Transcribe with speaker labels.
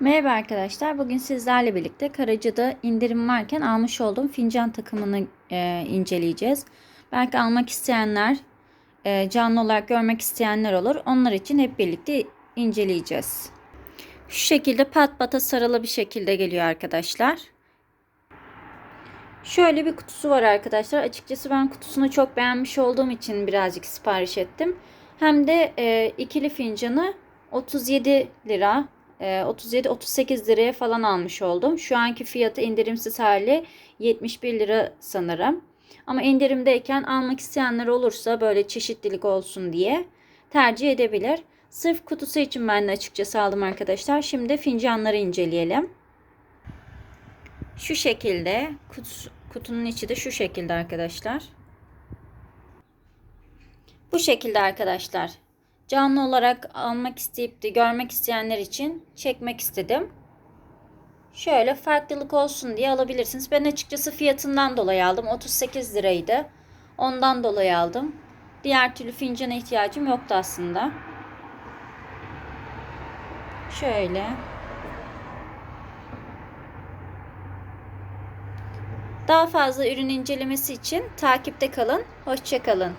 Speaker 1: Merhaba arkadaşlar. Bugün sizlerle birlikte Karaca'da indirim varken almış olduğum fincan takımını e, inceleyeceğiz. Belki almak isteyenler, e, canlı olarak görmek isteyenler olur. Onlar için hep birlikte inceleyeceğiz. Şu şekilde pat pata sarılı bir şekilde geliyor arkadaşlar. Şöyle bir kutusu var arkadaşlar. Açıkçası ben kutusunu çok beğenmiş olduğum için birazcık sipariş ettim. Hem de e, ikili fincanı 37 lira 37-38 liraya falan almış oldum. Şu anki fiyatı indirimsiz hali 71 lira sanırım. Ama indirimdeyken almak isteyenler olursa böyle çeşitlilik olsun diye tercih edebilir. Sırf kutusu için ben de açıkçası aldım arkadaşlar. Şimdi fincanları inceleyelim. Şu şekilde kutusu, kutunun içi de şu şekilde arkadaşlar. Bu şekilde arkadaşlar canlı olarak almak isteyip de görmek isteyenler için çekmek istedim. Şöyle farklılık olsun diye alabilirsiniz. Ben açıkçası fiyatından dolayı aldım. 38 liraydı. Ondan dolayı aldım. Diğer türlü fincana ihtiyacım yoktu aslında. Şöyle. Daha fazla ürün incelemesi için takipte kalın. Hoşçakalın.